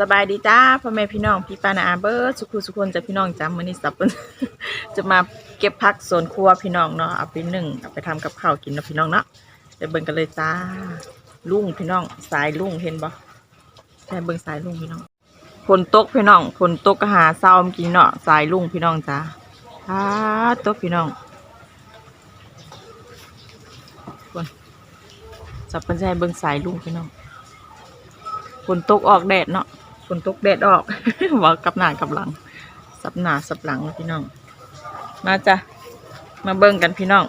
สบายดีจ้าพ่อแม่พี่น้องพี่ปานาอาเบิร์สุขุสุขคนจะพี่น้องจ้ามื้อนี้สับเปิ้นจะมาเก็บผักสวนครัวพี่น้องเนาะเอาไปนึ่งเอาไปทำกับข้าวกินเนาะพี่น้องเนาะไปเบิ่งกันเลยจ้าลุงพี่น้องสายลุงเห็นบ่ใช่เบิ่งสายลุงพี่น้องฝนตกพี่น้องฝนตกก็หาเศร้ามกินเนาะสายลุงพี่น้องจ้าฮ่าตกพี่น้องฝนสับเปิ้นจะให้เบิ่งสายลุงพี่น้องฝนตกออกแดดเนาะ ฝนตกแดดออกว่ากับหน้ากับหลัง สับหน้าสับหลังพี่น้อง มาจ้ะ มาเบิ่งกันพี่น้อง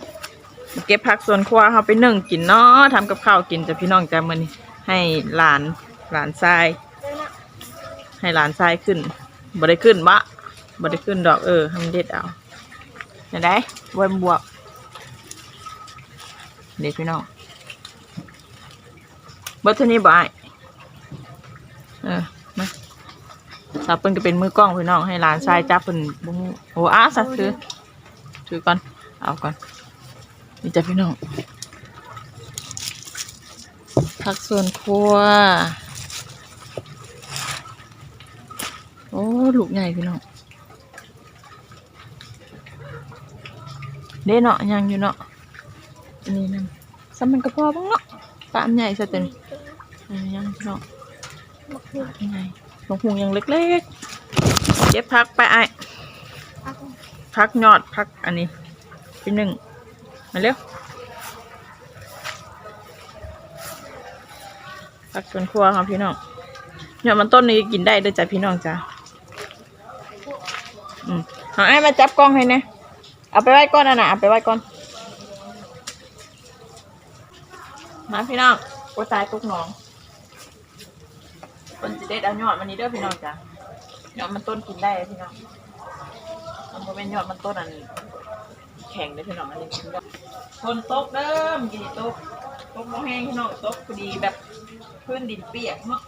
เก็บผักสวนครัวเขาไปนึ่งกินเนาะทำกับข้าวกินจ้ะพี่น้องจ้ะมื้อนี้ให้หลานหลานทราย ให้หลานทรายขึ้นบ่ได้ขึ้นบะบ่ได้ขึ้นดอกเออให้มันเด็ดเอาเห็นได้บวมบวกเด็ดพี่น้องเบิดเท่านี้บ่อ้ายเออมา สาวเปิ้นก็เป็นมือกล้องพี่น้องให้หลานชายจับเปิ้นบุ้งโอ้อาสักถือถือก่อนเอาก่อนนี่จ้ะพี่น้องผักส่วนครัวโอ้ลูกใหญ่พี่น้องเด้เนาะยังอยู่เนาะอันนี้นั่นซ้ำมันก็พอบ้างเนาะปลาอันใหญ่ซะเต็มอันนี้ยังพี่น้องยังไงหล วงพุงยังเล็กๆ เก็บพักไปไอ้พักยอดพักอันนี้พี่หนึ่งมาเร็วพักสวนครัวครับพี่น้องยอดมันต้นนี้กินได้ด้วยจ้ะพี่น้องจ้ะอืมเอาไอ้มาจับกล้องให้เนี่ยเอาไปไว้ก่อนนะนะเอาไปไว้ก่อนมาพี่น้องโอ้ตายตุกหนอง คนจะเด็ดเอายอดมันนี้เด้อพี่น้องจ้ะยอดมันต้นกินได้พี่น้องมันเป็นยอดมันต้นอันแข็งเด้อพี่น้องอันนี้กินได้คนตกเด้อมนกินตกตกบ่แห้งพี่น้องตกพอดีแบบพื้นดินเปียกเนาะ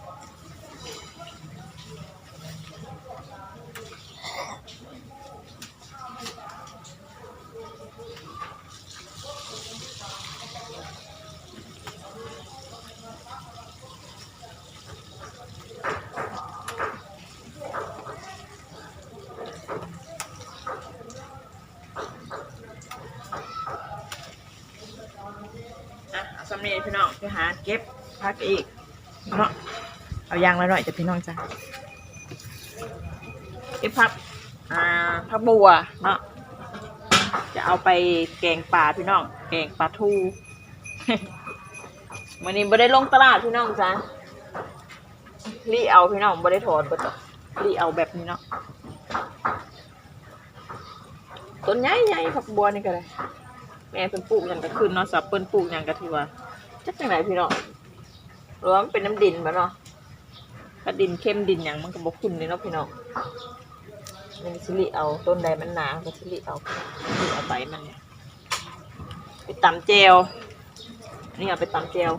เอาสำเนียงพี่น้องไปหาเก็บพักอีกเนาะเอายางละหน่อยจ้ะพี่น้องจ้ะเก็บผักอ่าผักบัวเนาะจะเอาไปแกงปลาพี่น้อง แกงปลาทูวันนี้ไม่ได้ลงตลาดพี่น้องจ้ะรีเอาพี่น้องไม่ได้ถอดบ่จ้ะรีเอาแบบนี้เนาะต้นใหญ่ใหญ่ผักบัวนี่ก็ได้แม่เพิ่นปลูกหยังก็ขึ้นเนาะสับเปิ้นปลูกหยังก็ที่ว่า จักจังไหนพี่น้องหรือว่ามันเป็นน้ำดินบ่เนาะถ้าดินเข้มดินหยังมันก็บ่ขึ้นเลยเนาะพี่น้องมันสิริเอาต้นใดมันหนาก็สิริเอาสิริเอาใบมันเนี่ยไปตำแจวนี่เอาไปตำแจว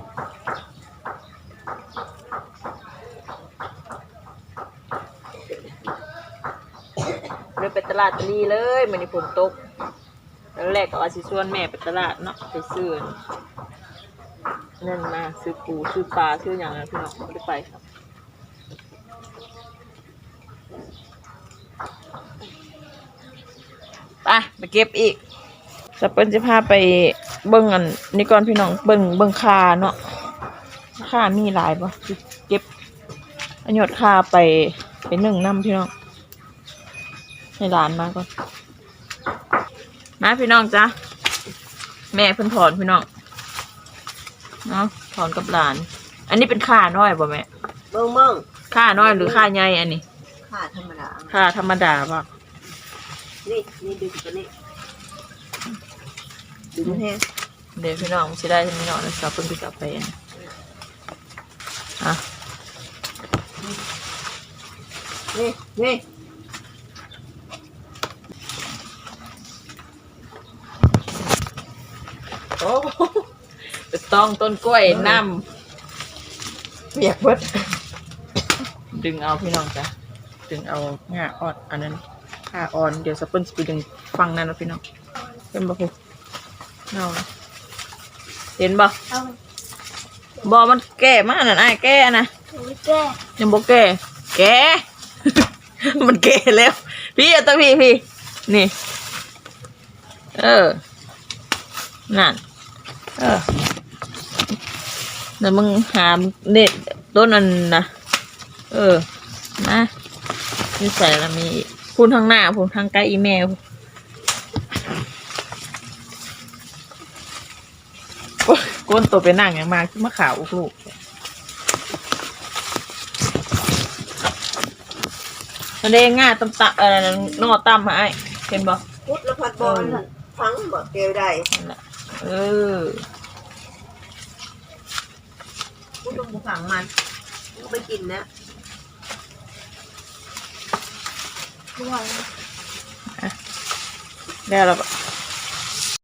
เลยไปตลาดตลีเลยมื้อนี้ฝนตกตอนแรกก็ว่าสิชวนแม่ไปตลาดเนาะไปซื้อ นั่นมาซื้อปูซื้อปลาซื้ออย่างนั้นพี่น้องไม่ได้ไปครับไปไปเก็บอีกสเปิ้ลจะพาไปเบิ้งอันนี่ก่อนพี่น้องเบิ้งเบิ้งคาเนาะคามีหลายปะเก็บอันยดคาไปไปหนึ่งน้ำพี่น้องให้หลานมาก่อนมาพี่น้องจ้ะแม่เพิ่นถอนพี่น้อง เนาะถอนกับหลาน อันนี้เป็นข่าน้อยบ่แม่เบิ่งเบิ่งข่าน้อยหรือข่าใหญ่อันนี้ค่าธรรมดาข่าธรรมดาป่ะนี่นี่ดึงตัวนี้ดึงแห้งเดี๋ยวพี่น้องสิได้พี่น้องนะสาวเพิ่นไปกลับไปอันอะนี่นี่โอ้ไป ต้องต้นกล้วยน้ำเปียกเบิดดึงเอาพี่น้องจ้ะดึงเอาง่าอ่อนอันนั้นข่าอ่อนเดี๋ยวสาวเปิ้ลสิไปดึงฟังนั่นนะพี่น้องเป็นบ่ฮู้เนาะเห็นบ่เอาบอมันแก่มากนั่นไอ้ายแก่นะถุงแก้ยังบ่แก่แกแกมันแก่แล้ว พี่เอาตัวพี่พี่นี่ เออนั่นเออ เดี๋ยวมึงหาเด็ดต้นอันนะเออมานี่ใส่แล้วมีพูนทางหน้าพูนทางใกล้อีเมลโอ้ยก้นตัวไปนั่งอย่างมากขึ้นมาขาวอุกลูกมันได้ง่ายตำตะเออนอตั้มมาไอ้เห็นบ่พุทธพัดบอลฟังบ่เกลียวได้นั่นแหละเออ พุทธลงบุฝังมันก็ไปกินนะแล้วเราก็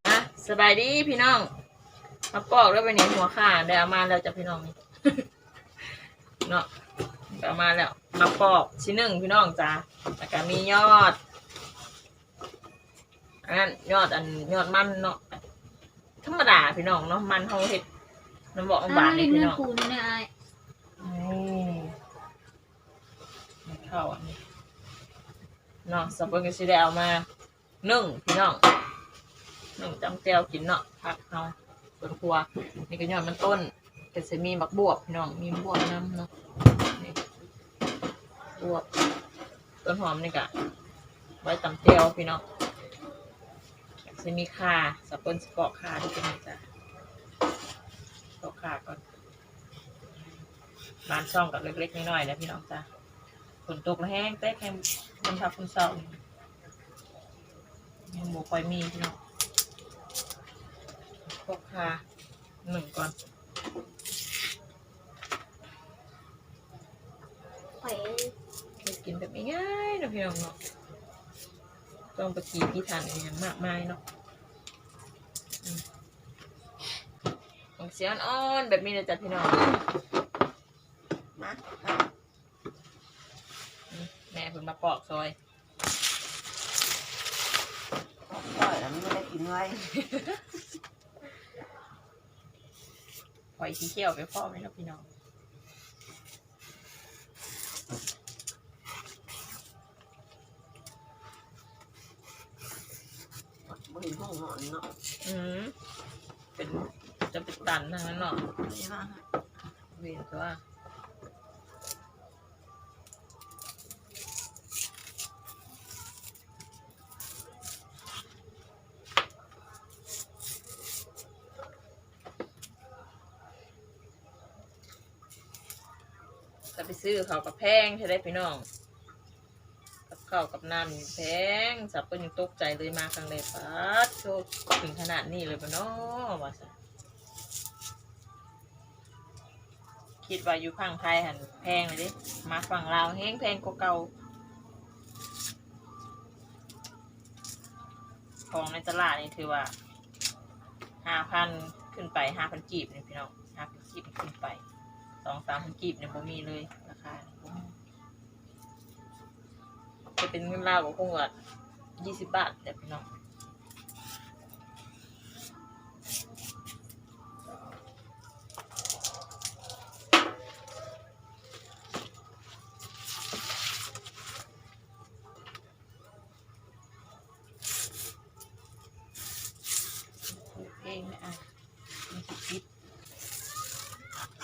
อะสบายดีพี่น้องมาปอกแล้วไปเนี่ยหัวข่าได้เอามาแล้วจ้ะพี่น้องเนาะได้เอามาแล้วมาปอกชิ้นหนึ่งพี่น้องจ้าแล้วก็มียอดอันนั้นยอดอันยอดมันเนาะธรรมดาพี่น้องเนาะมันเขาเห็ด น้ำบอกน้ำบานนี่พี่น้องคูนี่นะไอ้อืมไม่เข้าอันนี้เนาะสับปะรดก็สิได้เอามานึ่งพี่น้องนึ่งจำแจวกินเนาะผักเอาส่วนครัว นี่ก็ยอดมันต้นก็จะมีบักบวบพี่น้องมีบวบน้ำเนาะนี่บวบต้นหอมนี่กะไว้ตำแจวพี่น้องจะมีข่าสับปะรดสปอกข่าที่เป็นไงจ้ะ สปอกข่าก่อนบ้านช่องกับเล็กๆน้อยๆนะพี่น้องจ้ะฝนตกแล้วแห้งเต๊กแห้งบนทับคุณเศร้ายังหมูคอยมีพี่น้องพกคาหนึ่งก่อนไปกินแบบง่ายๆนะพี่น้องเนาะต้องไปกีพี่ทันอย่างมากมายเนาะอืมของ เสียอ่อนๆแบบนี้เลยจ้ะพี่น้องมาอืมแม่เพิ่นมาปอกซอยปล่อยแล้วมันไม่ได้กินไว้ปล่อยขี้เขี้ยวไปพ่อไหมเนาะพี่น้องบ่เห็นห้องนอนเนาะอืมเป็นจะเป็น ตันทางนั้นเนาะใช่ป่ะเวียนตัวจะไปซื้อเขาวกับแพงใช่ได้พี่น้องกับข้าวกับน้ำนี่แพงสับเปิ้ลยังตกใจเลยมาครั้งแรกปัดโชคถึงขนาดนี้เลยปะเนาะว่าซ คิดว่าอยู่ฝั่งไทยหันแพงเลยดิมาฝั่งลาวแห้งแพงกว่าเก่าของในตลาดนี่ถือว่าห้าพันขึ้นไปห้าพันกีบเนี่ยพี่น้องห้าพันกีบขึ้นไปสองสามพันกีบเนี่ยบ่มีเลยราคาจะเป็นเงินลาวก็คงว่ายี่สิบบาทแต่พี่น้อง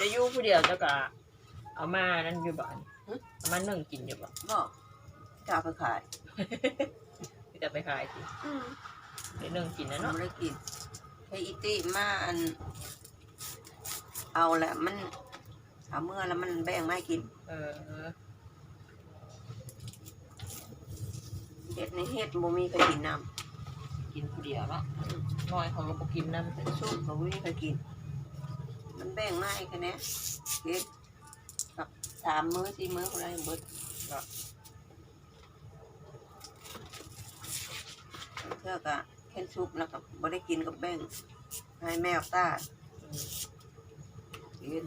จะอยู่ผู้เดียวเจ้าก็เอามานั่นอยู่บ้านเอามานึ่งกินอยู่บ้านบอกจะเอาไปขายที่จะไปขายทีอืมเดี๋ยวนึ่งกินนะเราเนาะไม่ได้กินไอ้อีติมาอัน เอาแหละมันเอาเมื่อแล้วมันแบ่งไม่กิน เออเห็ดในเห็ดบ่มีใครกินน้กินผู้เดียวเนาะน้อยเขาก็บอกกินน้ำแต่ำซุปก็บ่มีใครกิน มันแบ่งไม่แค่นี้เห็ดกับสามมื้อสี่มื้ออะไรเบิดเท่ากับแค่ซุปแล้วก็บ่ได้กินกับแบ่งให้แมวตาอืมกิน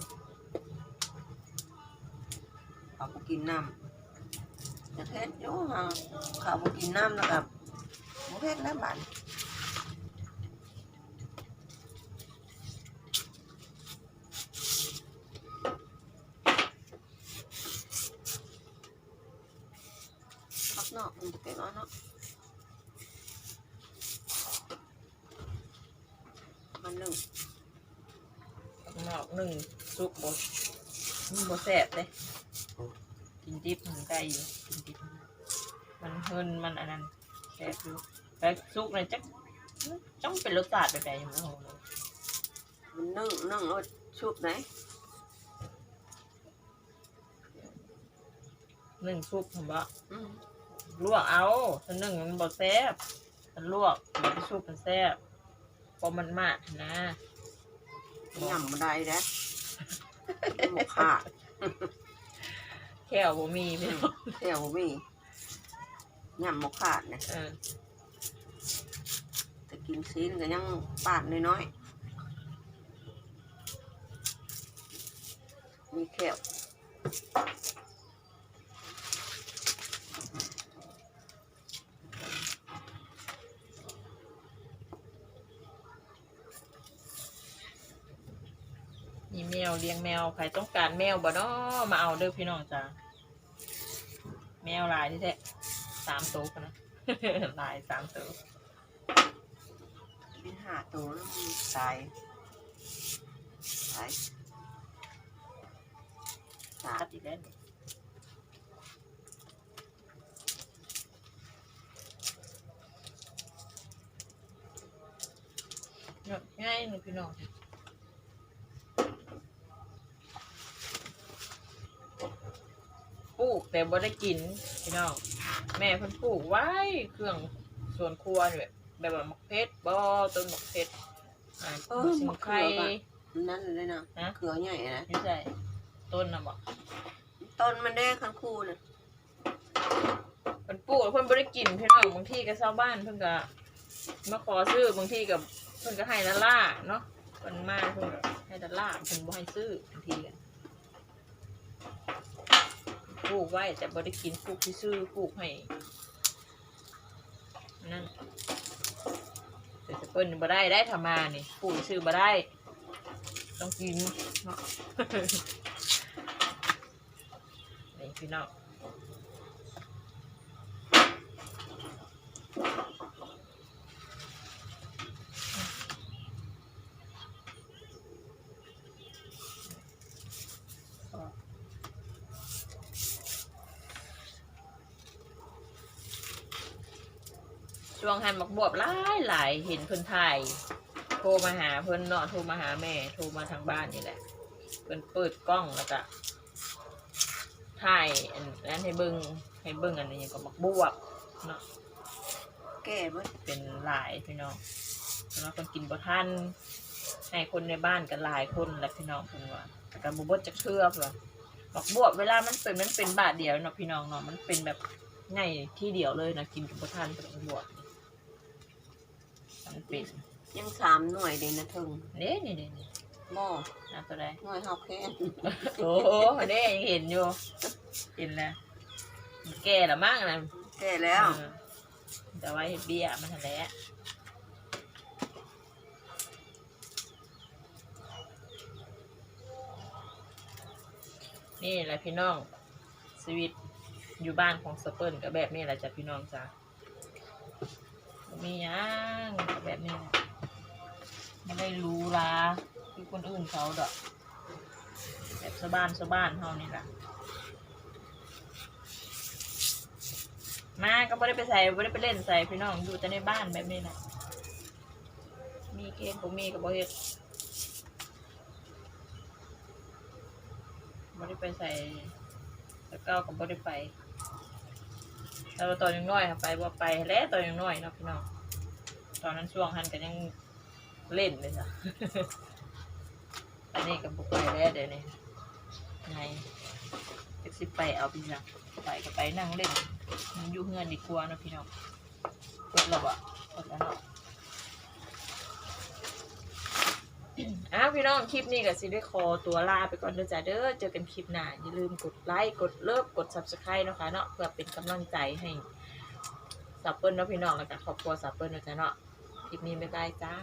เขาบ่กินน้ำจะเฮ็ดอยู่ห่างเขาบ่กินน้ำแล้วกับบ่เฮ็ดแล้วบัดนอกมันจะเป็นว่าเนาะมันหนึ่ง นอกหนึ่งซุปบด บดแสบเลยกินดิบมันได้อยู่กินดิบมันเฮินมันอันนั้นแสบอยู่แต่ซุปเนี่ยจักจ้องเป็นรสชาติแบบไหนยังไม่รู้เลยมันนึ่งนึ่งเอาชุบไหนหนึ่งซุปผมว่าอืมลวกเอาถ้าหนึ่งมันบดแซ่บมันลวกมันไปซุปมันแซ่บเพราะมันมากนะยำมาได้แล้ว หมกขาดแค่บ่มีพี่น้องเที่ยวมียำหมกขาดเนี่ยเออแต่กินซีนก็ยังปาดน้อยๆมีแค่ว มีแมวเลี้ยงแมวใครต้องการแมวบ่เนาะมาเอาเด้อพี่น้องจ้าแมวลายที่แท้สามตัวกันนะลายสามตัวเป็นหาตัวแล้วมันตายตายตาตัยดอีกแล้วเนาะง่ายเลยพี่น้อง ลูกแต่บ่ได้กินพี่น้องแม่เพิ่นปลูกไว้เครื่องสวนครัวนี่แบบแบบว่ามักเพชรบ่ต้นมักเพชรอ่าเออสิงมะไคเขือป่ะนั่นเลยนะนะเขือใหญ่นะอยู่ใส่ต้นน่ะบ่ต้นมันได้คันคูนะเพิ่นปลูกแล้วเพิ่นบ่ได้กินพี่น้องบางทีก็ชาวบ้านเพิ่นก็มาขอซื้อบางทีก็เพิ่นก็ให้ดอลลาร์เนาะเพิ่นมาเพิ่นก็ให้ดอลลาร์เพิ่นบ่ให้ซื้อบางทีก็ ปลูกไว้ แต่บ่ได้กินปลูกซื่อปลูกให้นั่นแต่จะเปิ้นบ่ได้ได้ทำมานี่ปลูกซื้อบ่ได้ ต้องกินเนาะนี่พี่น้อง ช่วงหันมักบวบหลายหลายเห็นเพิ่นถ่ายโทรมาหาเพิ่นเนาะโทรมาหาแม่โทรมาทางบ้านนี่แหละเพิ่นเปิดกล้องแล้วก็ถ่ายอันนั้นให้เบิ่งให้เบิ่งอันนี้ก็มักบวบเนาะแก่เบิดเป็นหลายพี่น้องเนาะคนกินบ่ทันให้คนในบ้านกันหลายคนแหละพี่น้องเพิ่นว่าแต่ก็บ่เบิดจักเทื่อเพิ่นว่ามักบวบเวลามันเป็นมันเป็นบาทเดียวเนาะพี่น้องเนาะมันเป็นแบบง่ายที่เดียวเลยนะกินกับบ่ทันเป็นบวบ มันเป็นยังสามหน่วยเดนนะถึงเด้นี่นี่นี่หม้อน่าตัวใดหน่วยเฮาแค่โอ้โหเด้ยังเห็นอยู่ เห็นแล้วมันแก่และมั้งนะแก่แล้ว เออแต่ว่าเห็ดเบี้ยมันทันแหล้วนี่แหละพี่น้องชีวิตอยู่บ้านของสเปิลกับแบบนี้แหละจ้ะพี่น้องจ้ะบ่ มีหยังแบบนี้แหละไม่ได้รู้ลาคือคนอื่นเขาดอก แบบชาวบ้านชาวบ้านเฮานี่แหละมาก็ไม่ได้ไปใส่ไม่ได้ไปเล่นใส่พี่น้องอยู่แต่ในบ้านแบบนี้แหละมีเกณฑ์ผมมีกับโบเฮ็ดไม่ได้ไปใส่แล้วก็กับโบได้ไป แต่ว่าตอนยังน้อยค่ะไปบ่ไปแล้วตอนยังน้อยเนาะพี่น้องตอนนั้นช่วงหันกันยังเล่นเลยจ้ะอันนี้กับบุไปแล้วเดี๋ยวนี้ไงเอ็กซิไปเอาพี่จ้ะไปก็ไปนั่งเล่นมันอยู่เงินดีกว่าเนาะพี่น้องกดระบะกดแล้วเนาะ อ้าวพี่น้องคลิปนี้ก็สิได้คอตัวลาไปก่อนเด้อจ้าเด้อเจอกันคลิปหน้าอย่าลืมกดไลค์กดเลิฟกด subscribe นะคะเนาะเพื่อเป็นกำลังใจให้สับเปิ้ลเนาะพี่น้องแล้วก็ครอบครัวสับเปิ้ลเนาะจ้าเนาะคลิปนี้บ๊ายบายจ้า